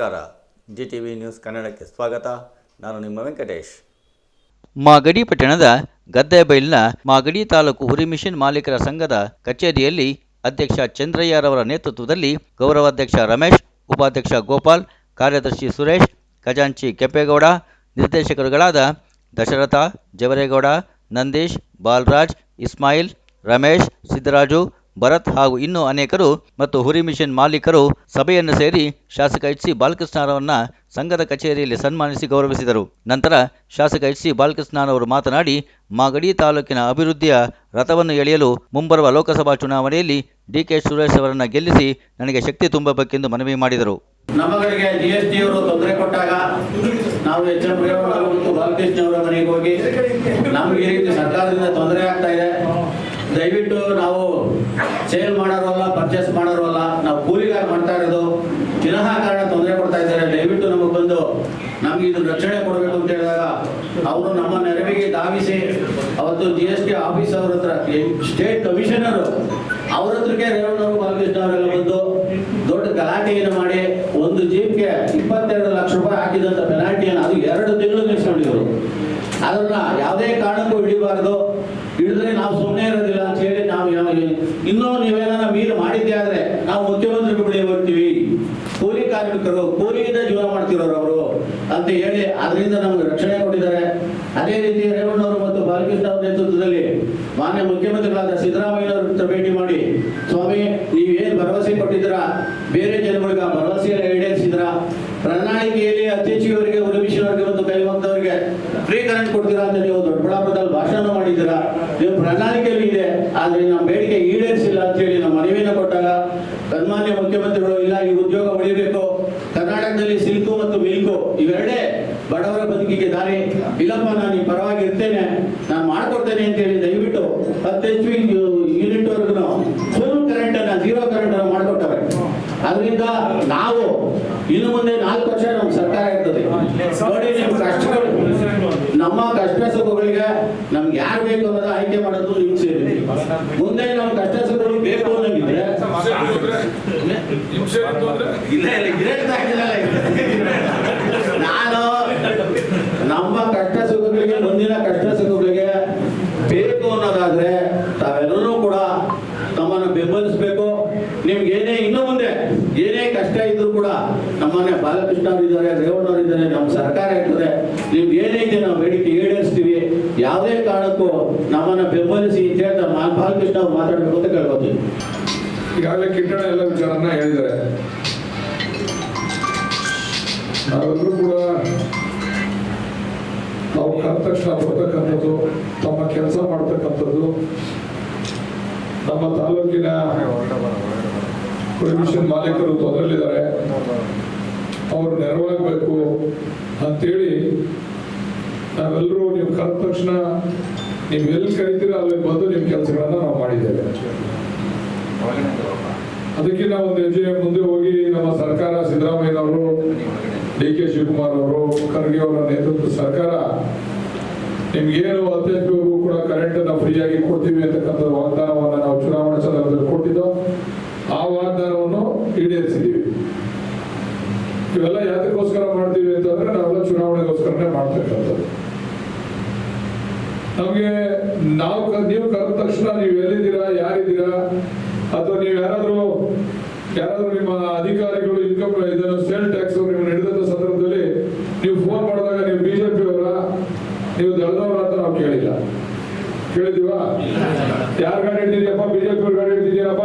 ನಮಸ್ಕಾರ. G T V news ಕನ್ನಡಕ್ಕೆ ಸ್ವಾಗತ. ನಾನು ನಿಮ್ಮ ವೆಂಕಟೇಶ್. ಮಾಗಡಿ ಪಟ್ಟಣದ ಗದ್ದೆಬೈಲ್ನ ಮಾಗಡಿ ತಾಲೂಕು ಹುರಿ ಮಿಷನ್ ಮಾಲೀಕರ ಸಂಘದ ಕಚೇರಿಯಲ್ಲಿ ಅಧ್ಯಕ್ಷ ಚಂದ್ರಯ್ಯರವರ ನೇತೃತ್ವದಲ್ಲಿ ಗೌರವಾಧ್ಯಕ್ಷ ರಮೇಶ್, ಉಪಾಧ್ಯಕ್ಷ ಗೋಪಾಲ್, ಕಾರ್ಯದರ್ಶಿ ಸುರೇಶ್, ಖಜಾಂಚಿ ಕೆಂಪೇಗೌಡ, ನಿರ್ದೇಶಕರುಗಳಾದ ದಶರಥ, ಜವರೇಗೌಡ, ನಂದೀಶ್, ಬಾಲರಾಜ್, ಇಸ್ಮಾಯಿಲ್, ರಮೇಶ್, ಸಿದ್ದರಾಜು ಭರತ್ ಹಾಗೂ ಇನ್ನೂ ಅನೇಕರು ಮತ್ತು ಹುರಿ ಮಿಷನ್ ಮಾಲೀಕರು ಸಭೆಯನ್ನು ಸೇರಿ ಶಾಸಕ ಎಚ್ ಸಿ ಬಾಲಕೃಷ್ಣರವರನ್ನ ಸಂಘದ ಕಚೇರಿಯಲ್ಲಿ ಸನ್ಮಾನಿಸಿ ಗೌರವಿಸಿದರು. ನಂತರ ಶಾಸಕ ಎಚ್ ಸಿ ಬಾಲಕೃಷ್ಣರವರು ಮಾತನಾಡಿ, ಮಾಗಡಿ ತಾಲೂಕಿನ ಅಭಿವೃದ್ಧಿಯ ರಥವನ್ನು ಎಳೆಯಲು ಮುಂಬರುವ ಲೋಕಸಭಾ ಚುನಾವಣೆಯಲ್ಲಿ ಡಿಕೆ ಸುರೇಶ್ ಅವರನ್ನು ಗೆಲ್ಲಿಸಿ ನನಗೆ ಶಕ್ತಿ ತುಂಬಬೇಕೆಂದು ಮನವಿ ಮಾಡಿದರು. ನಮ್ಮಗಳಿಗೆ ಜಿಎಸ್ಟಿ ಅವರು ತೊಂದರೆ ಕೊಟ್ಟಾಗ ನಾವು ರೇವಣ್ಣ ಮತ್ತು ಬಾಲಕೃಷ್ಣ ಅವರ ಮನೆಗೆ ಹೋಗಿ ನಮ್ಗೆ ಈ ರೀತಿ ಸರ್ಕಾರದಿಂದ ತೊಂದರೆ ಆಗ್ತಾ ಇದೆ. ದಯವಿಟ್ಟು ನಾವು ಸೇಲ್ ಮಾಡೋರಲ್ಲ ಪರ್ಚೇಸ್ ಮಾಡೋರಲ್ಲ ನಾವು ಕೂಲಿಗಾರ ಮಾಡ್ತಾ ಇರೋದು ವಿನಾಕಾರಣ ತೊಂದರೆ ಕೊಡ್ತಾ ಇದ್ದಾರೆ. ದಯವಿಟ್ಟು ನಮಗೆ ಬಂದು ನಮ್ಗೆ ಇದು ರಕ್ಷಣೆ ಕೊಡಬೇಕು ಅಂತ ಹೇಳಿದಾಗ ಅವರು ನಮ್ಮ ನೆರವಿಗೆ ಧಾವಿಸಿ, ಅವತ್ತು ಜಿ ಎಸ್ ಟಿ ಆಫೀಸ್ ಅವ್ರ ಹತ್ರ ಸ್ಟೇಟ್ ಕಮಿಷನರು ಅವ್ರ ಹತ್ರಕ್ಕೆ ರೇವಣ್ಣವರು ಬಾಲಕೃಷ್ಣ ಅವರೆಲ್ಲ ಬಂದು ದೊಡ್ಡ ಗಲಾಟೆಯನ್ನು ಮಾಡಿ ಒಂದು ಜೀಪ್ಗೆ ಇಪ್ಪತ್ತೆರಡು ಲಕ್ಷ ರೂಪಾಯಿ ಹಾಕಿದಂತ ಪೆನಾಲ್ಟಿಯನ್ನು ಅದು ಎರಡು ತಿಂಗಳು ನಿಲ್ಸ್ಕೊಂಡಿದ್ರು ಅದನ್ನ ಯಾವುದೇ ಕಾರಣಕ್ಕೂ ಹಿಡಿಬಾರ್ದು. ಹಿಡಿದ್ರೆ ನಾವು ಸುಮ್ಮನೆ ಇರೋದಿಲ್ಲ ಅಂತ ಹೇಳಿ ನಾವು ಯಾವ- ಇನ್ನೂ ನೀವೇನ ಮೀನು ಮಾಡಿದ್ದೆ ಆದ್ರೆ ನಾವು ಮುಖ್ಯಮಂತ್ರಿ ಬಳಿ ಹೋಗ್ತೀವಿ. ಕೂಲಿ ಕಾರ್ಮಿಕರು, ಕೂಲಿಯಿಂದ ಜೀವನ ಮಾಡ್ತಿರೋರು ಅವರು ಅಂತ ಹೇಳಿ ಅದರಿಂದ ನಮ್ಗೆ ರಕ್ಷಣೆ ಕೊಟ್ಟಿದ್ದಾರೆ. ಅದೇ ರೀತಿ ರೇವಣ್ಣವರು ಮತ್ತು ಬಾಲಕೃಷ್ಣ ಅವರ ನೇತೃತ್ವದಲ್ಲಿ ಮಾನ್ಯ ಮುಖ್ಯಮಂತ್ರಿಗಳಾದ ಸಿದ್ದರಾಮಯ್ಯ ಅವರ ಭೇಟಿ ಮಾಡಿ, ಸ್ವಾಮಿ, ನೀವೇನು ಭರವಸೆ ಕೊಟ್ಟಿದ್ದೀರಾ? ಬೇರೆ ಜನಗಳಿಗೆ ಆ ಭರವಸೆಯನ್ನು ಈಡೇರಿಸಿದ್ರ ಪ್ರಣಾಳಿಕೆಯಲ್ಲಿ ಅತಿಥಿಯವರಿಗೆ ಫ್ರೀ ಕರೆಂಟ್ ಕೊಡ್ತೀರಾ ಅಂತ ನೀವು ದೊಡ್ಡಬಳ್ಳಾಪುರದಲ್ಲಿ ಭಾಷಣ ಮಾಡಿದ್ದೀರಾ? ನೀವು ಪ್ರಣಾಳಿಕೆಯಲ್ಲಿ ಇದೆ. ಆದ್ರೆ ನಮ್ಮ ಬೇಡಿಕೆ ಈಡೇರಿಸಿಲ್ಲ ಅಂತ ಹೇಳಿ ನಮ್ಮ ಮನವಿಯನ್ನು ಕೊಟ್ಟಾಗ ಸನ್ಮಾನ್ಯ ಮುಖ್ಯಮಂತ್ರಿಗಳು, ಇಲ್ಲ, ಈ ಉದ್ಯೋಗ ಹೊಡಿಬೇಕು ಕರ್ನಾಟಕದಲ್ಲಿ ಸಿಲ್ಕು ಮತ್ತು ಮಿಲ್ಕು ಇವೆರಡೇ ಬಡವರ ಬದುಕಿಗೆ ದಾರಿ. ಇಲ್ಲಪ್ಪ, ನಾನು ಈ ಪರವಾಗಿ ಇರ್ತೇನೆ ನಾನು ಮಾಡ್ಕೊಡ್ತೇನೆ ಅಂತ ಹೇಳಿ ದಯವಿಟ್ಟು ಹತ್ತು ಎಚ್ ಪಿ ಯೂನಿಟ್ ವರ್ಗು ಫುಲ್ ಕರೆಂಟ್ ಅನ್ನ ಜೀರೋ ಕರೆಂಟ್ ಅನ್ನ ಮಾಡ್ಕೊಟ್ಟವೆ ಅದರಿಂದ ನಾವು ಇನ್ನು ಮುಂದೆ ನಾಲ್ಕು ವರ್ಷ ನಮ್ಮ ಸರ್ಕಾರ ಇರ್ತದೆ. ನೋಡಿ ನಿಮ್ಮ ಕಷ್ಟಗಳು. ನಮ್ಮ ಕಷ್ಟ ಸುಖಗಳಿಗೆ ನಮ್ಗೆ ಯಾರು ಬೇಕು ಅನ್ನೋದು ಆಯ್ಕೆ ಮಾಡೋದು ನಿಮ್ಗೆ ಸೇರಿ. ಮುಂದೆ ನಮ್ಮ ಕಷ್ಟ ಸುಖಗಳು ಬೇಕು ಅನ್ನೋಂಗಿದ್ರೆ ಇಲ್ಲ ಇಲ್ಲ ಇರೇಳ್ತಾ ಇದ್ದೀನಲ್ಲ ಈಗ. ನಾನು ನಮ್ಮ ಕಷ್ಟ ಸುಖಗಳಿಗೆ ಮುಂದಿನ ಕಷ್ಟ ಸುಖಗಳಿಗೆ ಬೇಕು ಅನ್ನೋದಾದ್ರೆ ತಾವೆಲ್ಲರೂ ಕೂಡ ನಮ್ಮನ್ನು ಬೆಂಬಲಿಸಬೇಕು ನಿಮ್ಗೆ ಏನೇ ಇನ್ನು ಮುಂದೆ ಏನೇ ಕಷ್ಟ ಇದ್ರು ಕೂಡ ಬಾಲಕೃಷ್ಣ ಅವರಿದ್ದಾರೆ ರೇವಣ್ಣವ್ರು ಇದ್ದಾರೆ ನಮ್ಮ ಸರ್ಕಾರ ಇರ್ತದೆ. ನಿಮ್ಗೆ ಏನೈತೆ ನಾವು ಬೇಡಿಕೆ ಈಡೇರಿಸ್ತೀವಿ. ಯಾವುದೇ ಕಾರಣಕ್ಕೂ ನಮ್ಮನ್ನು ಬೆಂಬಲಿಸಿ ಅಂತ ಹೇಳ್ತಾ ಮಾ- ಬಾಲಕೃಷ್ಣ ಅವ್ರು ಮಾತಾಡಬೇಕು ಅಂತ ಕೇಳ್ಕೊತೀವಿ ಈಗಾಗಲೇ ಕಿಟ್ಟಣ ಎಲ್ಲ ವಿಚಾರನ ಹೇಳಿದ್ದಾರೆ. ನಾವೆಲ್ಲರೂ ಕೂಡ ನಾವು ಕರೆದ ತಕ್ಷಣ ಬರ್ತಕ್ಕಂಥದ್ದು ತಮ್ಮ ಕೆಲಸ ಮಾಡ್ತಕ್ಕಂಥದ್ದು ನಮ್ಮ ತಾಲೂಕಿನ ಮಿಷನ್ ಮಾಲೀಕರು ತೊಂದರೆಲಿದ್ದಾರೆ ಅವರು ನೆರವಾಗಬೇಕು ಅಂತೇಳಿ ನಾವೆಲ್ಲರೂ ನೀವು ಕರೆದ ತಕ್ಷಣ ನೀವು ಎಲ್ಲಿ ಕರಿತೀರ ಅಲ್ಲಿ ಬಂದು ನಿಮ್ಮ ಕೆಲಸಗಳನ್ನ ನಾವು ಮಾಡಿದ್ದೇವೆ. ಅದಕ್ಕೆ ನಾವು ಒಂದು ಹೆಜ್ಜೆ ಮುಂದೆ ಹೋಗಿ ನಮ್ಮ ಸರ್ಕಾರ, ಸಿದ್ದರಾಮಯ್ಯನವರು, ಡಿ ಕೆ ಶಿವಕುಮಾರ್ ಅವರು, ಖರ್ಗೆ ಅವರ ನೇತೃತ್ವದ ಸರ್ಕಾರ, ನಿಮ್ಗೇನು ಅತ್ಯಂತವರೆಗೂ ಕೂಡ ಕರೆಂಟ್ ಅನ್ನ ಫ್ರೀಯಾಗಿ ಕೊಡ್ತೀವಿ ಅಂತಕ್ಕಂಥ ವಾಗ್ದಾನವನ್ನು ನಾವು ಚುನಾವಣಾ ಸಂದರ್ಭದಲ್ಲಿ ಕೊಟ್ಟಿದ್ದೋ, ಆ ವಾಗ್ದಾನವನ್ನು ಈಡೇರಿಸಿದ್ದೀವಿ. ಇವೆಲ್ಲ ಯಾತಕ್ಕೋಸ್ಕರ ಮಾಡ್ತೀವಿ ಅಂತಂದ್ರೆ ನಾವೆಲ್ಲ ಚುನಾವಣೆಗೋಸ್ಕರನೇ ಮಾಡ್ತಕ್ಕಂಥದ್ದು ನಮಗೆ ನಾವು ನೀವು ಕರೆದ ತಕ್ಷಣ ನೀವು ಎಲ್ಲಿದ್ದೀರಾ ಯಾರಿದ್ದೀರಾ ಅಥವಾ ನೀವು ಯಾರಾದರೂ ಯಾರಾದರೂ ನಿಮ್ಮ ಅಧಿಕಾರಿಗಳು ಇನ್ಕಮ್ ಇದನ್ನು ಸೇಲ್ ಟ್ಯಾಕ್ಸ್ ನೀವು ನಡೆದಂತ ಸಂದರ್ಭದಲ್ಲಿ ನೀವು ಫೋನ್ ಮಾಡಿದಾಗ ನೀವು ಬಿಜೆಪಿ ಅವರ ನೀವು ದಳದವರ ಅಂತ ನಾವು ಕೇಳಿಲ್ಲ. ಕೇಳಿದೀವಾ ಯಾರ ಗಾಡಿ ಹಿಡಿದಿದ್ಯಪ್ಪ? ಬಿಜೆಪಿ ಅವ್ರ ಗಾಡಿ ಹಿಡಿದಿದ್ದೀರಪ್ಪ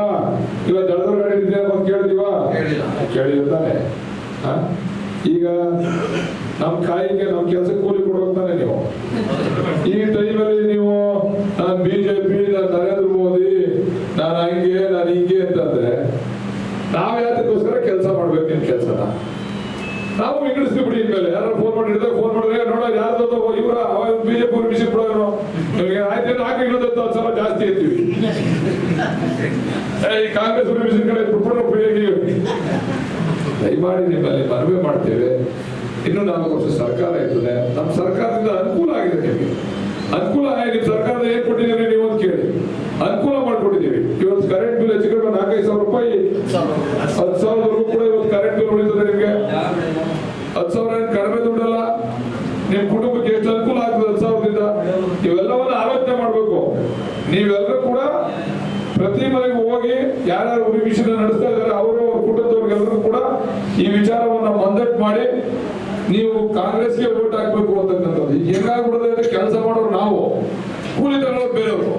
ಇವಾಗ ದಳದವ್ರ ಗಾಡಿ ಹಿಡಿದಿದ್ದೀರಪ್ಪ ಅಂತ ಕೇಳಿದೀವಾ ಕೇಳಿಲ್ಲ ತಾನೆ? ಈಗ ನಮ್ ಕಾಯಿಗೆ ನಮ್ ಕೆಲಸ ಕೂಲಿ ಕೊಡುವಂತಾನೆ ನೀವು. ಈ ಟೈಮಲ್ಲಿ ನೀವು ನಾನು ಬಿಜೆಪಿ ನಾನು ನರೇಂದ್ರ ಮೋದಿ, ನಾನು ಹಂಗೆ, ನಾನು ಹಿಂಗೆ ಅಂತಂದ್ರೆ ನಾವ್ ಯಾತಕ್ಕೋಸ್ಕರ ಕೆಲಸ ಮಾಡ್ಬೇಕು ನಿಮ್ ಕೆಲಸನ. ನಾವು ವಿಂಗಡಿಸ್ತೀವಿ ಬಿಡಿ ಇನ್ಮೇಲೆ. ಯಾರು ಫೋನ್ ಮಾಡಿದ್ರೆ ಫೋನ್ ಮಾಡಿದ್ರೆ ನೋಡ ಯಾರ್ದು ಇವರ ಬಿಜೆಪಿ ಬಿಸಿ ಬಿಡೋನು ಆಯ್ತು ನಾಲ್ಕು ಇನ್ನೊಂದು ಹತ್ತು ಸಲ ಜಾಸ್ತಿ ಇರ್ತೀವಿ ಈ ಕಾಂಗ್ರೆಸ್ ಬಿಸಿ ಕಡೆ ಫ್ರೀಯಾಗಿ ದಯಮಾಡಿ ನಿಮ್ಮಲ್ಲಿ ಮನವಿ ಮಾಡ್ತೇವೆ. ಇನ್ನು ನಾಲ್ಕು ವರ್ಷ ಸರ್ಕಾರ ಇರ್ತದೆ. ನಮ್ಮ ಸರ್ಕಾರದಿಂದ ಅನುಕೂಲ ಆಗಿದೆ ನಿಮಗೆ. ಅನುಕೂಲ ಆಗಿದೆ. ನಿಮ್ಮ ಸರ್ಕಾರದ ಏನ್ ಕೊಟ್ಟಿದ್ದೀರಿ ನೀವು ಅಂತ ಕೇಳಿ. ಅನುಕೂಲ ಮಾಡಿಕೊಟ್ಟಿದ್ದೀವಿ. ಇವತ್ತು ಕರೆಂಟ್ ಬಿಲ್ ಹೆಚ್ಚು ಕಡಿಮೆ ನಾಲ್ಕೈದು ಸಾವಿರ ರೂಪಾಯಿ. ಹತ್ತು ರೂಪಾಯಿ ಕೂಡ ಇವತ್ತು ಕರೆಂಟ್ ಬಿಲ್ ಉಳಿತದೆ ನಿಮಗೆ ನಿಮ್ ಕುಟುಂಬಕ್ಕೆ ಎಷ್ಟು ಅನುಕೂಲ ಆಗ್ತದೆ ಹತ್ತು ಸಾವಿರದಿಂದ ಇವೆಲ್ಲವನ್ನ ಆಲೋಚನೆ ಮಾಡ್ಬೇಕು ನೀವೆಲ್ಲರೂ ಕೂಡ ಪ್ರತಿ ಮನೆಗೂ ಹೋಗಿ ಯಾರ್ಯಾರು ಉರಿ ಮಿಷನ್ ನಡೆಸ್ತಾ ಇದ್ದಾರೆ ಅವರು ಅವ್ರ ಕುಟುಂಬದವ್ರಿಗೆಲ್ಲರೂ ಕೂಡ ಈ ವಿಚಾರವನ್ನ ಮಂದಟ್ ಮಾಡಿ ನೀವು ಕಾಂಗ್ರೆಸ್ಗೆ ಓಟ್ ಹಾಕ್ಬೇಕು ಅಂತಕ್ಕಂಥದ್ದು. ಈಗ ಅಂದ್ರೆ ಕೆಲಸ ಮಾಡೋರು ನಾವು. ಕೂಲಿ ತಗೊಳ್ಳೋರು ಬೇರೆಯವರು.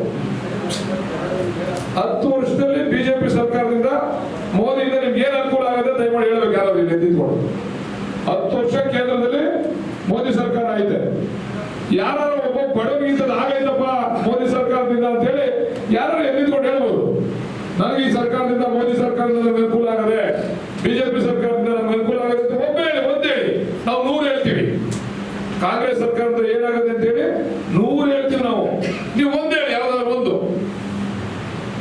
ಹತ್ತು ವರ್ಷದಲ್ಲಿ ಬಿಜೆಪಿ ಸರ್ಕಾರದಿಂದ ಮೋದಿಯಿಂದ ನಿಮ್ಗೆ ಏನ್ ಅನುಕೂಲ ಆಗುತ್ತೆ ದಯಮಾಡಿ ಹೇಳಬೇಕು ಯಾರು ಎದ್ದಿದ್ಕೊಂಡು ಹತ್ತು ವರ್ಷ ಕೇಂದ್ರದಲ್ಲಿ ಮೋದಿ ಸರ್ಕಾರ ಐತೆ. ಯಾರು ಒಬ್ಬ ಬಡವರಿಗಿಂತ ಆಗೈತಪ್ಪ ಮೋದಿ ಸರ್ಕಾರದಿಂದ ಅಂತ ಹೇಳಿ ಯಾರು ಎಲ್ಲಿದ್ಕೊಂಡು ಹೇಳ್ಬೋದು. ನನಗೆ ಈ ಸರ್ಕಾರದಿಂದ ಮೋದಿ ಸರ್ಕಾರದಿಂದ ಅನುಕೂಲ ಆಗದೆ ಬಿಜೆಪಿ ಸರ್ಕಾರದಿಂದ ನಮ್ಗೆ ಅನುಕೂಲ ಆಗುತ್ತೆ ಅಂತ ಒಬ್ಬ ಹೇಳಿ ಒಂದ್ ಹೇಳಿ ನಾವು ನೂರು ಹೇಳ್ತೀವಿ ಕಾಂಗ್ರೆಸ್ ಸರ್ಕಾರದಿಂದ ಏನಾಗುತ್ತೆ ಅಂತ ಹೇಳಿ ನೂರು ಹೇಳ್ತೀವಿ ನಾವು ನೀವು ಒಂದ್ ಹೇಳಿ ಯಾವ್ದಾದ್ರು ಒಂದು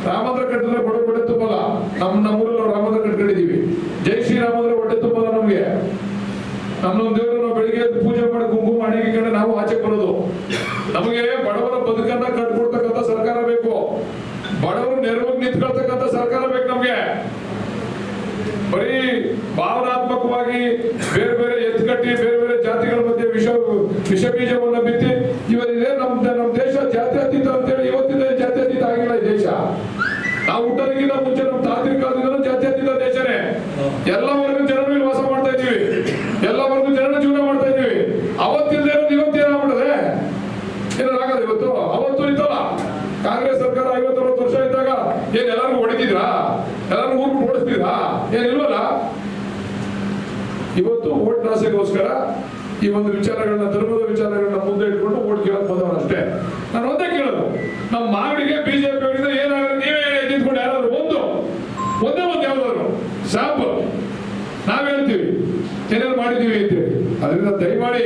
ರಾಮಂದ್ರ ಕಟ್ಟಿದ್ರೆ ಬಡ ಹೊಟ್ಟೆ ತುಂಬಲ್ಲ ನಮ್ ನಮ್ಮೂರಲ್ಲಿ ನಾವು ರಾಮಂದ್ರ ಕಟ್ಕೊಂಡಿದೀವಿ ಜೈ ಶ್ರೀರಾಮ ಅಂದ್ರೆ ಹೊಟ್ಟೆ ತುಂಬಲ್ಲ ನಮ್ಗೆ ನಮ್ಮೊಂದು ದೇವರು ನಾವು ಬೆಳಿಗ್ಗೆ ಎದ್ದು ಪೂಜೆ ಮಾಡಿ ಕುಂಕುಮ ಅಡಿಗೆ ಕಡೆ ನಾವು ಆಚೆ ಬರೋದು ನಮಗೆ ಬಡವರ ಬದುಕನ್ನ ಕಟ್ಕೊಡ್ತಕ್ಕಂಥ ಸರ್ಕಾರ ಬೇಕು ಬಡವರು ನೆರವಾಗಿ ನಿಂತ್ಕೊಳ್ತಕ್ಕಂಥ ಸರ್ಕಾರ ಬೇಕು ನಮ್ಗೆ ಬರೀ ಭಾವನಾತ್ಮಕವಾಗಿ ಬೇರೆ ಬೇರೆ ಎತ್ಕಟ್ಟಿ ಬೇರೆ ಬೇರೆ ಜಾತಿಗಳ ಮಧ್ಯೆ ವಿಷ ವಿಷ ಬೀಜವನ್ನ ಬಿತ್ತಿ ಇವರಿದೆ ನಮ್ ನಮ್ಮ ದೇಶ ಜಾತ್ಯತೀತ ಅಂತೇಳಿ ಇವತ್ತಿನ ಜಾತ್ಯತೀತ ಆಗಿಲ್ಲ ಈ ದೇಶ. ನಾವು ಹುಟ್ಟೋದಕ್ಕಿಂತ ಮುಂಚೆ ನಮ್ಮ ತಾಂತ್ರಿಕ ಜಾತ್ಯತೀತ ದೇಶನೇ. ಎಲ್ಲ ವರ್ಗ ಜನರು ಇಲ್ಲಿ ವಾಸ ಮಾಡ್ತಾ ಇದೀವಿ ಎಲ್ಲ ವರ್ಗ ಜನರು ಜೀವನ ಮಾಡ್ತಾ ಇದೀವಿ ಅವತ್ತಿಂದ ಇವತ್ತು ಏನಾಗ್ಬಿಟ್ಟದೆ ಏನಾರು ಆಗದ ಇವತ್ತು ಅವತ್ತು ಇತ್ತಲ್ಲ ಕಾಂಗ್ರೆಸ್ ಸರ್ಕಾರ ಐವತ್ತರವತ್ತು ವರ್ಷ ಇದ್ದಾಗ ಏನ್ ಎಲ್ಲರಿಗೂ ಹೊಡಿತಿದ್ರಾ ಎಲ್ಲರಿಗೂ ಊರು ಓಡಿಸ್ತಿದ್ರಾ ಏನಿಲ್ವಲ್ಲ ಇವತ್ತು ಓಟ್ ನಾಸೆಗೋಸ್ಕರ ಈ ಒಂದು ವಿಚಾರಗಳನ್ನ, ಧರ್ಮದ ವಿಚಾರಗಳನ್ನ ಮುಂದೆ ಇಟ್ಕೊಂಡು ಓಟ್ ಕೇಳಕ್ ಅಷ್ಟೇ ನಾನು ಒಂದೇ ಕೇಳೋದು, ನಮ್ಮ ಮಾಗಡಿಗೆ ಬಿಜೆಪಿ ಅವರಿಂದ ಏನಾದ್ರು ನೀವೇ ನಿಂತ್ಕೊಂಡು ಯಾರಾದ್ರು ಒಂದು, ಒಂದೇ ಒಂದು ಯಾವ್ದಾದ್ರು ಸಾಪ್ ನಾವ್ ಹೇಳ್ತೀವಿ ಏನೇನು ಮಾಡಿದೀವಿ ಅಂತ ಅದರಿಂದ ದಯಮಾಡಿ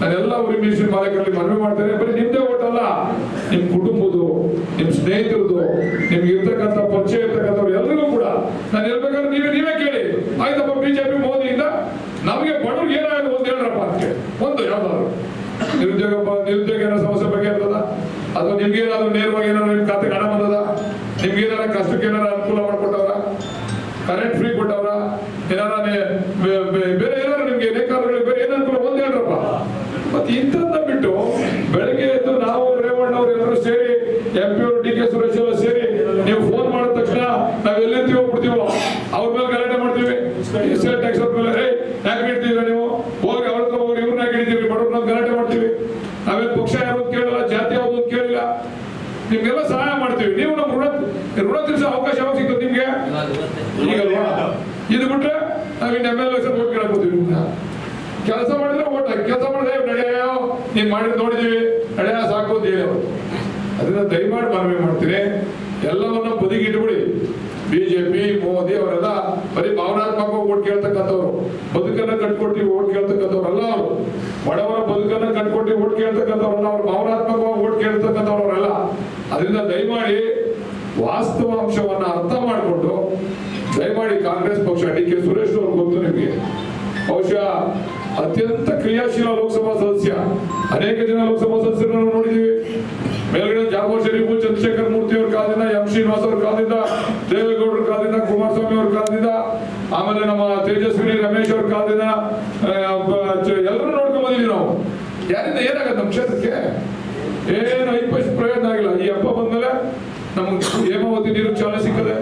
ನಾನೆಲ್ಲ ಊರಿ ಮಿನಿಸ್ಟ್ರಿ ಮಾಲೀಕರಲ್ಲಿ ಮನವಿ ಮಾಡ್ತೇನೆ. ಬರೀ ನಿಮ್ದೇ ಓಟ್ ಅಲ್ಲ ನಿಮ್ ಕುಟುಂಬದ್ದು, ನಿಮ್ ಸ್ನೇಹಿತರದ್ದು, ನಿಮ್ಗೆ ಇರ್ತಕ್ಕಂಥ ಪರಿಚಯ ಇರ್ತಕ್ಕಂಥವ್ರು ಎಲ್ರಿಗೂ ಕೂಡ ನಾನು ಹೇಳ್ಬೇಕಾದ್ರೆ ನೀವೇ ನೀವೇ ಕೇಳಿ. ಆಯ್ತಪ್ಪ ಬಿಜೆಪಿ ಮೋದಿಯಿಂದ ನಮಗೆ ಬಡವ್ರಿಗೆ ಏನಾಗಿದೆ ಒಂದು ಹೇಳ್ರಪ್ಪ ಅದಕ್ಕೆ ಒಂದು ಯಾವ್ದಾದ್ರು ನಿರುದ್ಯೋಗ ನಿರುದ್ಯೋಗ ಏನೋ ಸಮಸ್ಯೆ ಬಗ್ಗೆ ಇರ್ತದ ಅಥವಾ ನಿಮ್ಗೆ ಏನಾದ್ರು ನೇರವಾಗಿ ಏನಾದ್ರು ನಿಮ್ ಖಾತೆಗೆ ಹಣ ಬಂದದ? ನಿಮ್ಗೆ ಏನಾರ ಕಷ್ಟಕ್ಕೆ ಏನಾರ ಅನುಕೂಲ ಮಾಡ್ಕೊಟ್ಟವ್ರ? Current free ಕೊಟ್ಟವ್ರ? ಏನಾರ ಬೇರೆ ಏನಾರು ನಿಮ್ಗೆ ನೇಕಾರಗಳಿಗೆ ಬೇರೆ ಏನ್ ಅನುಕೂಲ ಒಂದ್ ಹೇಳ್ರಪ್ಪ ಮತ್ತೆ ಇಂಥದ್ನ ಬಿಟ್ಟು ಬೆಳಗ್ಗೆ ಎದ್ದು ನಾವು ರೇವಣ್ಣ ಅವ್ರು ಎಲ್ಲರೂ ಸೇರಿ ಎಂ ಪಿ ಅವರು ಡಿ ಕೆ ಸುರೇಶ್ ಎಲ್ಲ ಸೇರಿ ನೀವು ಫೋನ್ ಮಾಡಿದ ತಕ್ಷಣ ನಾವ್ ಎಲ್ಲಿರ್ತೀವೋ ಬಿಡ್ತೀವೋ ಅವ್ರ ಮೇಲೆ ಗಲಾಟೆ ಮಾಡ್ತೀವಿ ಎಸ್ಎಲ್ ಟ್ಯಾಕ್ಸ್ ಅವ್ರ ಮೇಲೆ ರೇ ಯಾಕೆ ಹಿಡ್ತೀರ ನೀವು ಹೋಗಿ ಅವ್ರ ಹತ್ರ ಹೋಗಿ ಇವ್ರನ್ನ ಹಿಡಿತೀವಿ ಬಡವ್ರನ್ನ ಗಲಾಟೆ ಮಾಡ್ತೀವಿ ನಾವೇನ್ ಪಕ್ಷ ಯಾರು ಅಂತ ಕೇಳಿಲ್ಲ ಜಾತಿ ಯಾವ್ದು ಅಂತ ಕೇಳಿಲ್ಲ ನಿಮ್ಗೆಲ್ಲ ಸಹಾಯ ಮಾಡ್ತೀವಿ ನೀವು ನಮ್ಮ ಋಣ ಋಣ ತೀರಿಸೋ ಅವಕಾಶ ಯಾವಾಗ ಸಿಗ್ತದೆ ನಿಮ್ಗೆ ಇದು ಬಿಟ್ರೆ ನಾವು ಇನ್ನು ಎಂ ಎಲ್ ಎ ಓಟ್ ಕೆಲಸ ಮಾಡಿದ್ರೆ ಓಟ್ ಕೆಲಸ ಮಾಡಿದ್ರೆ ನಡೆಯೋ ನೀನ್ ಮಾಡಿದ್ ನೋಡಿದೀವಿ. ನಡೆಯ ಸಾಕು ಅಂತ ಹೇಳಿ ಅವರು. ಅದನ್ನ ದಯಮಾಡಿ ಮನವಿ ಮಾಡ್ತೀನಿ ಎಲ್ಲವನ್ನ ಬದಿಗಿಟ್ಬಿಡಿ. ಬಿಜೆಪಿ ಮೋದಿ ಅವರೆಲ್ಲ ಬರೀ ಭಾವನಾತ್ಮಕ ಓಟ್ ಕೇಳ್ತಕ್ಕಂಥವ್ರು. ಬದುಕನ್ನ ಕಟ್ಕೊಟ್ಟಿ ಓಟ್ ಕೇಳ್ತಕ್ಕಂಥವ್ರು ಅಲ್ಲ ಅವರು. ಬಡವರ ಬದುಕನ್ನ ಕಟ್ಕೊಟ್ಟಿ ಓಟ್ ಕೇಳ್ತಕ್ಕಂಥವ್ರಲ್ಲ ಅವ್ರು. ಭಾವನಾತ್ಮಕವಾಗಿ ಓಟ್ ಕೇಳ್ತಕ್ಕಂಥವ್ರಲ್ಲ ಅದರಿಂದ ದಯಮಾಡಿ ವಾಸ್ತವಾಂಶವನ್ನ ಅರ್ಥ ಮಾಡಿಕೊಂಡು ದಯಮಾಡಿ ಕಾಂಗ್ರೆಸ್ ಪಕ್ಷ, ಡಿ ಕೆ ಸುರೇಶ್ ಅವರು ಗೊತ್ತು ನಿಮಗೆ. ಬಹುಶಃ ಅತ್ಯಂತ ಕ್ರಿಯಾಶೀಲ ಲೋಕಸಭಾ ಸದಸ್ಯ, ಅನೇಕ ಜನ ಲೋಕಸಭಾ ಸದಸ್ಯರನ್ನು ನೋಡಿದೀವಿ ಮೇಲ್ಗಡೆ ಜಾಫರ್ ಶರೀಫು, ಚಂದ್ರಶೇಖರ್ ಮೂರ್ತಿ ಅವ್ರ ಕಾಲದಿಂದ ಎಂ ಶ್ರೀನಿವಾಸ್ ಅವ್ರ ಕಾಲದಿಂದ ದೇವೇಗೌಡರ ಕಾಲದಿಂದ ಕುಮಾರಸ್ವಾಮಿ ಅವ್ರ ಕಾಲದಿಂದ ಆಮೇಲೆ ನಮ್ಮ ತೇಜಸ್ವಿನಿ ರಮೇಶ್ ಅವ್ರ ಕಾಲದಿಂದ ಎಲ್ಲರೂ ನೋಡ್ಕೊಂಡ್ ಬಂದಿದ್ವಿ ನಾವು. ಯಾರಿಂದ ಏನಾಗತ್ತೆ ನಮ್ಮ ಕ್ಷೇತ್ರಕ್ಕೆ? ಏನು ನಮ್ಗೆ ಹೇಮಾವತಿ ನೀರು ಚಾಲನೆ ಸಿಕ್ಕದೆ.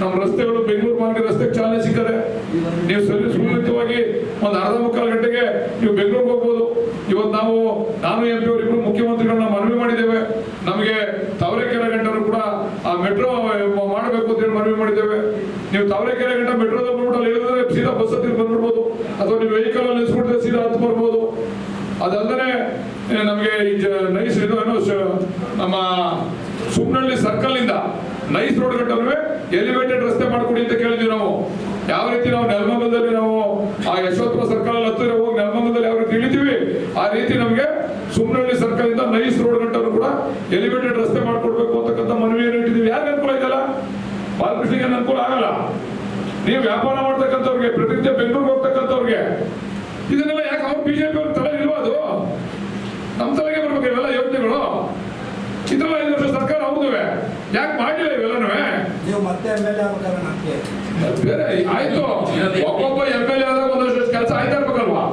ನಮ್ಮ ರಸ್ತೆಗಳು ಬೆಂಗಳೂರು ಮಾರ್ಗ ರಸ್ತೆಗೆ ಚಾಲನೆ ಸಿಕ್ಕದೆ. ನೀವು ಸರಿ ಸುಲಲಿತವಾಗಿ ಒಂದು ಅರ್ಧ ಮುಕ್ಕಾಲು ಗಂಟೆಗೆ ನೀವು ಬೆಂಗಳೂರು ಹೋಗ್ಬೋದು. ಇವತ್ತು ನಾವು, ನಾನು ಎಂ ಪಿ ಅವರಿಬ್ಬರು ಮುಖ್ಯಮಂತ್ರಿಗಳನ್ನ ಮನವಿ ಮಾಡಿದ್ದೇವೆ. ನಮಗೆ ತಾವರೆಕೆರೆ ಗಂಟರು ಕೂಡ ಆ ಮೆಟ್ರೋ ಮಾಡಬೇಕು ಅಂತ ಮನವಿ ಮಾಡಿದ್ದೇವೆ. ನೀವು ತಾವರೆಕೆರೆ ಗಂಟ ಮೆಟ್ರೋದ ಬಂದ್ಬಿಟ್ಟು ಇಳಿದ್ರೆ ಸೀದಾ ಬಸ್ ಹತ್ತಿರ ಬಂದ್ಬಿಡ್ಬೋದು. ಅಥವಾ ನೀವು ವೆಹಿಕಲ್ ಅಲ್ಲಿ ನಿಲ್ಸ್ಬಿಟ್ರೆ ಸೀದಾ ಹತ್ತು ಬರ್ಬೋದು. ಅದಲ್ಲದೆ ನಮಗೆ ನೈಸ್ ಇದು ನಮ್ಮ ಸುಮ್ನಳ್ಳಿ ಸರ್ಕಲ್ ಇಂದ ನೈಸ್ ರೋಡ್ ಗಂಟನೂ ಎಲಿವೇಟೆಡ್ ರಸ್ತೆ ಮಾಡ್ಕೊಡಿ ಅಂತ ಕೇಳಿದ್ವಿ ನಾವು. ಯಾವ ರೀತಿ ನಾವು ನೆಲಮಂಗಲದಲ್ಲಿ ನಾವು ಆ ಯಶವಂತಪುರ ಸರ್ಕಲ್ ಅಲ್ಲಿ ಹತ್ತಿರ ಹೋಗಿ ನೆಲಮಂಗಲದಲ್ಲಿ ಯಾವ ರೀತಿ ಇಳಿತೀವಿ, ಆ ರೀತಿ ನಮಗೆ ಸುಮ್ನಹಳ್ಳಿ ಸರ್ಕಲ್ ಇಂದ ನೈಸ್ ರೋಡ್ ಗಂಟಲು ಕೂಡ ಎಲಿವೇಟೆಡ್ ರಸ್ತೆ ಮಾಡ್ಕೊಡ್ಬೇಕು ಅಂತಕ್ಕಂಥ ಮನವಿಯನ್ನು ಇಟ್ಟಿದ್ದೀವಿ. ಯಾರು ಅನುಕೂಲ ಇದೆಯಲ್ಲ? ಬಾಲಕೃಷ್ಣಗೆ ಅನುಕೂಲ ಆಗಲ್ಲ. ನೀವು ವ್ಯಾಪಾರ ಮಾಡ್ತಕ್ಕಂಥವ್ರಿಗೆ, ಪ್ರತಿನಿತ್ಯ ಬೆಂಗಳೂರಿಗೆ ಹೋಗ್ತಕ್ಕಂಥವ್ರಿಗೆ, ಇದನ್ನೆಲ್ಲ ಯಾಕೆ ಅವ್ರು ಬಿಜೆಪಿ ಅವ್ರ ತಲೆ ಇಲ್ವಾ ಅದು? ನಮ್ಮ ಬರ್ಬೇಕು ಇವೆಲ್ಲ ಯೋಜನೆಗಳು ಇದ್ರಲ್ಲ ಐದು ಹೌದುವೆ. ಯಾಕೆ ಮಾಡಿಲ್ಲ ಇವೆಲ್ಲನೂ? ನೀವು ಮತ್ತೆ ಎಂ ಎಲ್ ಎ ಬೇರೆ ಆಯ್ತು. ಒಬ್ಬೊಬ್ಬ ಎಂ ಎಲ್ ಎ ಆದಾಗ ಒಂದಷ್ಟು ಕೆಲಸ ಆಯ್ತಾ ಇರ್ಬೇಕಲ್ವಾ?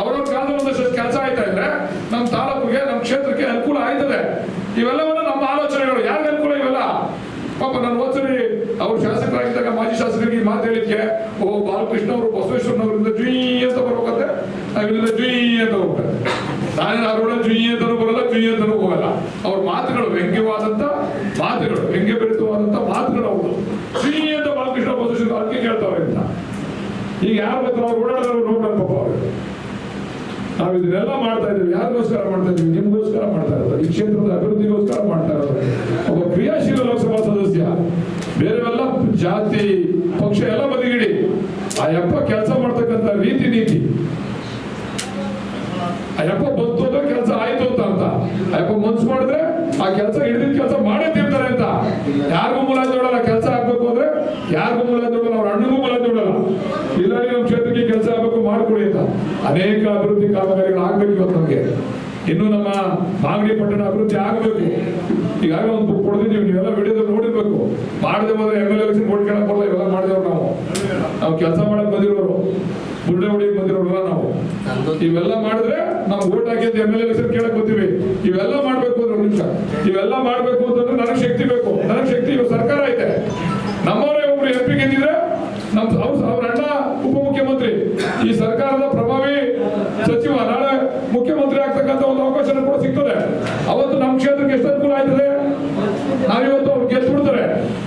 ಅವರ ಕಾಲದಲ್ಲಿ ಒಂದಷ್ಟು ಕೆಲಸ ಆಯ್ತಾ ಇದ್ರೆ ನಮ್ಮ ತಾಲೂಕಿಗೆ ನಮ್ಮ ಕ್ಷೇತ್ರಕ್ಕೆ ಅನುಕೂಲ ಆಯ್ತದೆ. ಇವೆಲ್ಲವನ್ನು ನಮ್ಮ ಆಲೋಚನೆಗಳು. ಯಾರಿಗೆ ಅನುಕೂಲ ಇವೆಲ್ಲ? ಪಾಪ ನಾನು ಓದ್ತೀನಿ. ಅವ್ರು ಶಾಸಕರಾಗಿದ್ದಾಗ ಮಾಜಿ ಶಾಸಕರಿಗೆ ಮಾತು ಹೇಳಿದ್ಕೆ. ಓ ಬಾಲಕೃಷ್ಣ ಅವರು ಬಸವೇಶ್ವರನವರಿಂದ ಜ್ವೀ ಅಂತ ಬರ್ಬೇಕಂತೆ. ನಾವಿಲ್ಲಿಂದ ಜ್ವೀ ಅಂತ ಹೋಗ್ತಾರೆ ನಾನೇನು ಅರೋಡ ಜುಯಿ ಬರಲ್ಲ ಜುಯಿ ಅಂತನೂ ಹೋಗಲ್ಲ ಅವ್ರ ಮಾತುಗಳು ವ್ಯಂಗ್ಯವಾದಂತ ಮಾತುಗಳು ವ್ಯಂಗ್ಯಭರಿತವಾದಂತ ಮಾತುಗಳು ಅವರು ಅಂತ ಬಾಲಕೃಷ್ಣ ಬಸವೇಶ್ವರ ಅದಕ್ಕೆ ಕೇಳ್ತಾವ್ರೆ ಅಂತ. ಈಗ ಯಾರು ಬರ್ತಾರೆ ಅವ್ರು ಓಡಾಡೋರು ನೋಡ್ತಾರೆ ಪಾಪ ಅವರು. ನಾವು ಇದನ್ನೆಲ್ಲ ಮಾಡ್ತಾ ಇದ್ದೀವಿ. ಯಾರಿಗೋಸ್ಕರ ಮಾಡ್ತಾ ಇದ್ದೀವಿ? ನಿಮ್ಗೋಸ್ಕರ ಮಾಡ್ತಾ ಇರೋದು. ಈ ಕ್ಷೇತ್ರದ ಅಭಿವೃದ್ಧಿಗೋಸ್ಕರ ಮಾಡ್ತಾ ಇರೋದು. ಒಬ್ಬ ಕ್ರಿಯಾಶೀಲ ಲೋಕಸಭಾ ಸದಸ್ಯ. ಬೇರೆವೆಲ್ಲ ಜಾತಿ, ಪಕ್ಷ ಎಲ್ಲ ಬದಿಗಿಡಿ. ಆ ಯಪ್ಪ ಕೆಲಸ ಮಾಡ್ತಕ್ಕಂತ ರೀತಿ ನೀತಿ. ಆ ಯಪ್ಪ ಬಂತು ಅಂದ್ರೆ ಕೆಲಸ ಆಯ್ತು ಅಂತ ಅಂತ. ಆ ಯಪ್ಪ ಮನ್ಸು ಮಾಡಿದ್ರೆ ಆ ಕೆಲಸ ಹಿಡಿದಿದ್ದ ಕೆಲಸ ಮಾಡೇ ಯಾರಿಗೂ ಮೂಲ ನೋಡಲ್ಲ ಕೆಲಸ ಆಗ್ಬೇಕು ಅಂದ್ರೆ ಯಾರಿಗೂ ಮೂಲ ನೋಡಲ್ಲ ಅವ್ರ ಅಣ್ಣಗೂ ಮೂಲ ನೋಡಲ್ಲ ಇಲ್ಲ ನಮ್ಮ ಕ್ಷೇತ್ರಕ್ಕೆ ಕೆಲಸ ಆಗ್ಬೇಕು, ಮಾಡ್ಕೊಡಿ ಅಂತ. ಅನೇಕ ಅಭಿವೃದ್ಧಿ ಕಾಮಗಾರಿಗಳು ಆಗ್ಬೇಕು ಇವತ್ತು ನಮಗೆ. ಇನ್ನು ನಮ್ಮ ಮಾಗಡಿ ಪಟ್ಟಣ ಅಭಿವೃದ್ಧಿ ಆಗಬೇಕು. ಈಗಾಗಲೇ ಒಂದು ಬುಕ್ ಕೊಡ್ತಿದ್ದೀವಿ ನೀವೆಲ್ಲ ವಿಡಿಯೋದಲ್ಲಿ ನೋಡಿರ್ಬೇಕು. ಮಾಡದೆ ಹೋದ್ರೆ ಎಂ ಎಲ್ ಎಲೆಕ್ಷನ್ ಓಟ್ ಕೇಳಕ್ ಬರಲ್ಲ. ಇವೆಲ್ಲ ಮಾಡಿದವ್ರು ನಾವು. ನಾವು ಕೆಲಸ ಮಾಡಕ್ ಬಂದಿರೋರು. ಬುಡ್ಡೆ ಹೊಡಿಯಕ್ ಬಂದಿರೋರಲ್ಲ ನಾವು. ಇವೆಲ್ಲ ಮಾಡಿದ್ರೆ ನಾವು ಓಟ್ ಹಾಕಿದ್ದು ಎಂ ಎಲ್ ಎಲೆಕ್ಷನ್ ಕೇಳಕ್ ಬರ್ತೀವಿ. ಇವೆಲ್ಲ ಮಾಡ್ಬೇಕು ಅಂದ್ರೆ ಇವೆಲ್ಲ ಮಾಡ್ಬೇಕು ಅಂತಂದ್ರೆ ನನಗೆ ಶಕ್ತಿ ಬೇಕು ನನಗೆ ಶಕ್ತಿ ಇವಾಗ ಸರ್ಕಾರ ಐತೆ ನಮ್ಮವರೇ ಒಬ್ರು ಎಂ ಪಿ ಗೆದ್ದಿದ್ರೆ ನಮ್ ಅವ್ರ ಅವ್ರ ಅಣ್ಣ ಉಪಮುಖ್ಯಮಂತ್ರಿ ಈ ಸರ್ಕಾರದ ಪ್ರಭಾವಿ ಸಚಿವ ನಾಳೆ ಮುಖ್ಯಮಂತ್ರಿ ಆಗ್ತಕ್ಕಂಥ ಒಂದು ಅವಕಾಶ ಕೂಡ ಸಿಗ್ತದೆ ಅವತ್ತು ನಮ್ಮ ಕ್ಷೇತ್ರಕ್ಕೆ ಎಷ್ಟು ಅನುಕೂಲ ಆಯ್ತದೆ ನಾವಿವತ್ತು ಅವ್ರು ಗೆದ್ದು ಬಿಡ್ತಾರೆ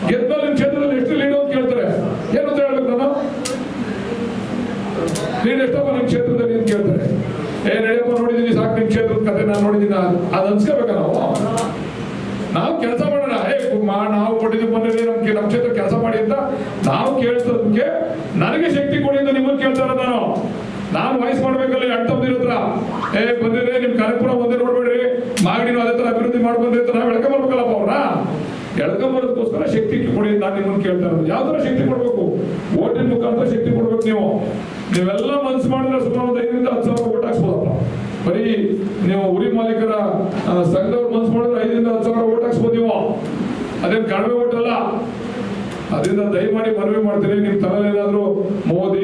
ಗೆದ್ಮೇಲೆ ನಿಮ್ಮ ಕ್ಷೇತ್ರದಲ್ಲಿ ಎಷ್ಟು ಲೀಡು ಅಂತ ಕೇಳ್ತಾರೆ ಏನು ಅಂತ ಹೇಳ್ಬೇಕು ನಾನು ನೀನ್ ಎಷ್ಟಪ್ಪ ನಿಮ್ ಕ್ಷೇತ್ರದಲ್ಲಿ ಅಂತ ಕೇಳ್ತಾರೆ ಏ ನಡೆಯಪ್ಪ ನೋಡಿದೀನಿ ಸಾಕು ನಿಮ್ ಕ್ಷೇತ್ರದ ನೋಡಿದೀನಿ ಅದು ಅನ್ಸ್ಕೋಬೇಕ ನಾವು? ನಾವು ಕೆಲಸ ಮಾಡೋಣ. ಏ ನಾವು ಕೊಟ್ಟಿದ್ದು ಬಂದಿದೆ ನಮ್ಗೆ ನಮ್ಮ ಕ್ಷೇತ್ರ ಕೆಲಸ ಮಾಡಿ ಅಂತ ನಾವು ಕೇಳಿಸೋದಕ್ಕೆ ನನಗೆ ಶಕ್ತಿ ಕೊಡಿ ಅಂತ ನಿಮ್ಮನ್ನ ಇರೋದು ನಾನು. ನಾನು ವಾಯ್ಸ್ ಮಾಡ್ಬೇಕಲ್ಲ ಅಣ್ಣ ತಮ್ಮದಿರ ಹತ್ರ. ಏ ಬಂದಿದೆ ನಿಮ್ ಕಾರ್ಯಕ್ರಮ ಒಂದೇ ನೋಡ್ಬೇಡ್ರಿ. ಮಾಗಡಿನೂ ಅದೇ ತರ ಅಭಿವೃದ್ಧಿ ಮಾಡ್ಕೊಂಡ್ರಿ ಅಂತ ನಾವು ಎಳ್ಕೊಂಬರ್ಬೇಕಲ್ಲಪ್ಪ ಅವ್ರನ್ನ ಎಳ್ಕೊಂಬರೋದಕ್ಕೋಸ್ಕರ ಶಕ್ತಿ ಕೊಡಿ ಅಂತ ನಾನು ನಿಮ್ಮನ್ನ ಕೇಳ್ತಾ ಇರೋದು. ಯಾವ ತರ ಶಕ್ತಿ ಕೊಡ್ಬೇಕು? ಓಟಿನ ಮುಖಾಂತರ ಶಕ್ತಿ ಕೊಡ್ಬೇಕು ನೀವು. ನೀವೆಲ್ಲ ಮನ್ಸು ಮಾಡಿದ್ರೆ ಸುಮಾರು ಒಂದು ಐದರಿಂದ ಹತ್ತು ಸಾವಿರ ಓಟ್ ಹಾಕ್ಸ್ಬೋದಪ್ಪ. ಬರೀ ನೀವು ಉರಿ ಮಾಲೀಕರ ಸಂಘದವ್ರು ಮನ್ಸು ಮಾಡಿದ್ರೆ ಐದರಿಂದ ಹತ್ತು ಸಾವಿರ ಓಟ್ ಹಾಕ್ಸ್ಬೋದು ನೀವು. ಅದೇನು ಕಡಿಮೆ ಓಟ್ ಅಲ್ಲ. ಅದರಿಂದ ದಯಮಾಡಿ ಮನವಿ ಮಾಡ್ತೀನಿ ನಿಮ್ಮ ತಲೆಯಲ್ಲಿ ಏನಾದರೂ ಮೋದಿ,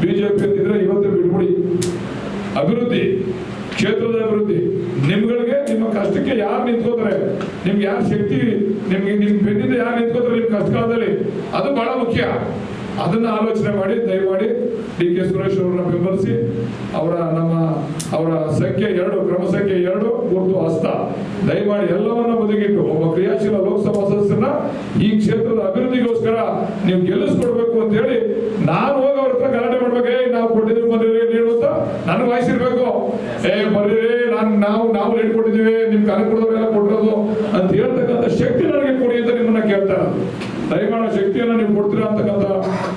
ಬಿಜೆಪಿ ಅಂತಿದ್ರೆ ಇವತ್ತು ಬಿಟ್ಬಿಡಿ. ಅಭಿವೃದ್ಧಿ, ಕ್ಷೇತ್ರದ ಅಭಿವೃದ್ಧಿ. ನಿಮ್ಗಳಿಗೆ ನಿಮ್ಮ ಕಷ್ಟಕ್ಕೆ ಯಾರು ನಿಂತ್ಕೋತಾರೆ? ನಿಮ್ಗೆ ಯಾರು ಶಕ್ತಿ? ನಿಮ್ಗೆ ನಿಮ್ ಬೆನ್ನಿಂದ ಯಾರು ನಿಂತ್ಕೋತಾರೆ? ನಿಮ್ ಕಷ್ಟ ಕಾಲದಲ್ಲಿ ಅದು ಬಹಳ ಮುಖ್ಯ. ಅದನ್ನ ಆಲೋಚನೆ ಮಾಡಿ, ದಯಮಾಡಿ ಡಿ ಕೆ ಸುರೇಶ್ ಅವರನ್ನ ಬೆಂಬಲಿಸಿ, ಅವರ ನಮ್ಮ, ಅವರ ಸಂಖ್ಯೆ ಎರಡು, ಕ್ರಮ ಸಂಖ್ಯೆ ಎರಡು, ಗುರುತು ಹಸ್ತ. ದಯಮಾಡಿ ಎಲ್ಲವನ್ನ ಬದುಕಿಟ್ಟು ಒಬ್ಬ ಕ್ರಿಯಾಶೀಲ ಲೋಕಸಭಾ ಸದಸ್ಯರನ್ನ ಈ ಕ್ಷೇತ್ರದ ಅಭಿವೃದ್ಧಿಗೋಸ್ಕರ ನೀವು ಗೆಲ್ಲಿಸ್ಕೊಡ್ಬೇಕು ಅಂತ ಹೇಳಿ ನಾನು ಹೋಗಿ ಅವ್ರ ಹತ್ರ ಗಲಾಟೆ ಮಾಡ್ಬೇಕು ನಾವು ಕೊಟ್ಟಿದ್ದೀವಿ ಬಂದಿರಿ ನೀಡು ನನ್ಗೆ ವಹಿಸಿರ್ಬೇಕು ಏ, ಬರ್ರಿ ನಾನು, ನಾವು ನಾವು ಲೇಟ್ ಕೊಟ್ಟಿದ್ದೀವಿ, ನಿಮ್ ಕಾರ್ಯಕ್ರಮದವರೆಲ್ಲ ಕೊಟ್ಟಿರೋದು ಅಂತ ಹೇಳ್ತಕ್ಕಂಥ ಶಕ್ತಿ ನನಗೆ ಕೊಡಿ ಅಂತ ನಿಮ್ಮನ್ನ ಕೇಳ್ತಾರೆ ದಯಮಾಡಿ ಶಕ್ತಿಯನ್ನ ನೀವು ಕೊಡ್ತೀರಾ ಅಂತಕ್ಕಂಥ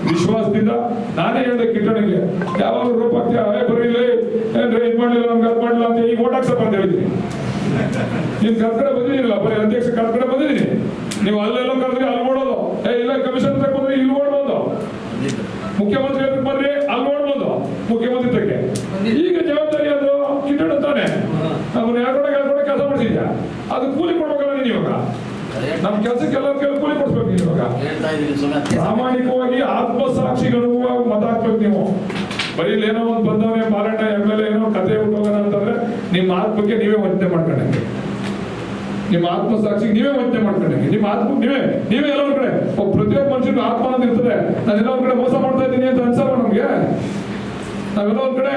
ವಿಶ್ವಾಸದಿಂದ ನಾನೇ ಹೇಳಿದೆ ಯಾವಾಗ ರೂಪ ಹಾಕ್ತೀಯ ಏ ಬರೀಲಿ ಏನ್ರಿ ಇದು ಮಾಡ್ಲಿಲ್ಲ ನಮ್ಗೆ ಅದು ಮಾಡಿಲ್ಲ ಅಂತ ಈಗ ಓಟ್ ಹಾಕ್ಸಪ್ಪ ಅಂತ ಹೇಳಿದ್ದೀನಿ ನೀನ್ ಕರ್ಕಡೆ ಬಂದಿದ್ದೀನಿಲ್ಲ ಬರೀ ಅಧ್ಯಕ್ಷ ಕರ್ಕಡೆ ಬಂದಿದ್ದೀನಿ. ನೀವು ಅಲ್ಲೆಲ್ಲ ಕರೆದ್ರೆ ಅಲ್ಲಿ ಓಡೋದು. ಏ ಇಲ್ಲ ಕಮಿಷನ್ ತಕ್ಕ ಬಂದ್ರೆ ಇಲ್ಲಿ ಓಡ್ಬೋದು ಮುಖ್ಯಮಂತ್ರಿ ಹತ್ರ ಬರ್ರಿ ಅಲ್ಲಿ ಓಡ್ಬೋದು ಮುಖ್ಯಮಂತ್ರಿ ತಕ್ಕೆ ಈಗ ಜವಾಬ್ದಾರಿ ಅದು ಕಿಟ್ಟಡ ತಾನೆ. ಅವ್ನು ಯಾರು ಕೂಡ ಕೆಲಸ ಮಾಡ್ತಿದ್ಯಾ? ಅದು ಕೂಲಿ ಕೊಡ್ಬೇಕಲ್ಲ ನೀನು ಇವಾಗ. ನಮ್ ಕೆಲಸಕ್ಕೆಲ್ಲ ಕೂಲಿ ಕೊಡ್ಬೇಕು ಇವಾಗ. ಸಾಕ್ಷಿಗಳು ಪ್ರಾಮಾಣಿಕವಾಗಿ ಆತ್ಮಸಾಕ್ಷಿಗಳು ಮತ ಹಾಕ್ಬೇಕು ನೀವು. ಬರೀ ಏನೋ ಒಂದು ಬಂದವನೇ ಮಾರಾಟ ಎಂ ಏನೋ ಕತೆ ಹುಟ್ಟೋಗೋಣ ಅಂತಂದ್ರೆ ನಿಮ್ಮ ಆತ್ಮಕ್ಕೆ ನೀವೇ ವಂಚನೆ ಮಾಡ್ಕೊಂಡಂಗೆ ನಿಮ್ಮ ಆತ್ಮ ಸಾಕ್ಷಿಗೆ ನೀವೇ ವಂಚನೆ ಮಾಡ್ಕೊಂಡಂಗೆ ನಿಮ್ಮ ಆತ್ಮ ನೀವೇ ನೀವೇ ಎಲ್ಲೋ ಕಡೆ. ಒಬ್ಬ ಪ್ರತಿಯೊಬ್ಬ ಮನುಷ್ಯನಿಗೂ ಆತ್ಮ ಅಂತ ಇರ್ತದೆ. ನಾನು ಎಲ್ಲೋ ಕಡೆ ಮೋಸ ಮಾಡ್ತಾ ಇದ್ದೀನಿ ಅಂತ ಅನ್ಸಲ್ಲ ನಮ್ಗೆ? ನಾವೆಲ್ಲ ಒಂದ್ ಕಡೆ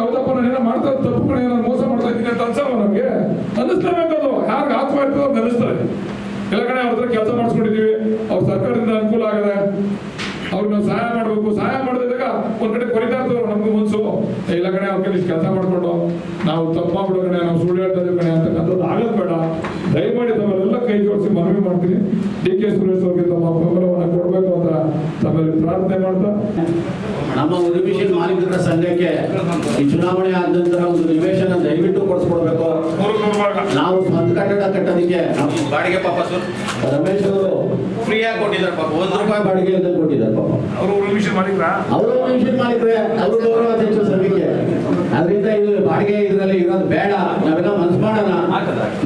ಹೌದಪ್ಪ, ನಾನು ಏನೋ ಮಾಡ್ತಾ ತಪ್ಪು ಕಡೆ ಏನಾದ್ರು ಮೋಸ ಮಾಡ್ತಾ ಇದ್ದೀನಿ ಅಂತ ಅನ್ಸಲ್ಲ ನಮ್ಗೆ? ಅನ್ನಿಸ್ಲೇಬೇಕದು ಯಾರಿಗೆ ಆತ್ಮ ಇರ್ತದೆ ಅಂತ ಅನ್ನಿಸ್ತಾರೆ ಎಲ್ಲ ಕಡೆ ಅವ್ರ ಕೆಲಸ ಮಾಡಿಸ್ಕೊಂಡಿದೀವಿ ಅವ್ರ ಸರ್ಕಾರದಿಂದ ಅನುಕೂಲ ಆಗದೆ, ಅವ್ರಿಗೆ ನಾವು ಸಹಾಯ ಮಾಡಬೇಕು. ಸಹಾಯ ಮಾಡಿದಾಗ ಒಂದ್ ಕಡೆ ಕೊರಿತಾ ಇರ್ತವ್ರು ನಮ್ಗೆ ಮನ್ಸು ಇಲ್ಲ ಕಡೆ ಅವ್ರ ಕಡೆ ಕೆಲಸ ಮಾಡ್ಕೊಂಡು ನಾವು ತಪ್ಪ ಬಿಡೋ ಕಡೆ ನಾವು ಸುಳ್ಳು ಹೇಳ್ತಾ ಕಣೆ ಕಡೆ ಅಂತಕ್ಕಂಥದ್ದು ಆಗದ್ ಬೇಡ. ದಯಮಾಡಿ ತಮ್ಮೆಲ್ಲ ಕೈ ಜೋಡಿಸಿ ಮನವಿ ಮಾಡ್ತೀನಿ. ಡಿ ಕೆ ಸುರೇಶ್ ಅವ್ರಿಗೆ ತಮ್ಮ ಬೆಂಬಲವನ್ನು ಕೊಡಬೇಕು ಅಂತ ತಮ್ಮಲ್ಲಿ ಪ್ರಾರ್ಥನೆ ಮಾಡ್ತಾ ನಮ್ಮ ಉರಿಮಿಷನ್ ಮಾಲೀಕರ ಸಂಘಕ್ಕೆ ಈ ಚುನಾವಣೆ ಆದ ನಂತರ ಒಂದು ನಿವೇಶನ ದಯವಿಟ್ಟು ಕೊಡಿಸ್ಕೊಡ್ಬೇಕು. ನಾವು ಸ್ವಂತ ಕಟ್ಟಡ ಕಟ್ಟೋದಕ್ಕೆ ಬಾಡಿಗೆ ಪಾಪ ಸರ್. ರಮೇಶ್ ಅವರು ಫ್ರೀಯಾಗಿ ಕೊಟ್ಟಿದ್ದಾರೆ ಪಾಪ ಒಂದು ರೂಪಾಯಿ ಬಾಡಿಗೆ ಅಂತ ಕೊಟ್ಟಿದ್ದಾರೆ ಪಾಪ. ಅವರು ರಿವಿಷನ್ ಮಾಲೀಕರ? ಅವರು ನಿವೇಶನ ಮಾಲೀಕರೇ ಅವರು ಗೌರವಾಧ್ಯಕ್ಷ ಸಂಘಕ್ಕೆ. ಅದರಿಂದ ಇದು ಬಾಡಿಗೆ ಇದರಲ್ಲಿ ಇರೋದು ಬೇಡ. ನಾವೆಲ್ಲ ಮನಸ್ಸು ಮಾಡೋಣ.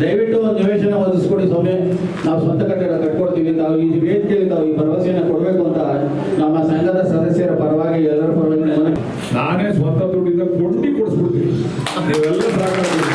ದಯವಿಟ್ಟು ಒಂದು ನಿವೇಶನ ಸುಮ್ಮನೆ ನಾವು ಸ್ವಂತ ಕಟ್ಟಡ ಕಟ್ಕೊಡ್ತೀವಿ ತಾವು ಈ ವೇದಿಕೆಯಲ್ಲಿ ತಾವು ಈ ಭರವಸೆಯನ್ನು ಕೊಡಬೇಕು ಅಂತ ನಮ್ಮ ಸಂಘದ ಸದಸ್ಯರ ಪರವಾಗಿ ಎಲ್ಲರ ಪರವಾಗಿ ನಾನೇ ಸ್ವಂತ ದುಡ್ಡಿಂದ ಕೊಟ್ಟು ಕೊಡಿಸ್ಬಿಡ್ತೀನಿ. ನೀವೆಲ್ಲ ಸಾಕಾಗ್ತೀವಿ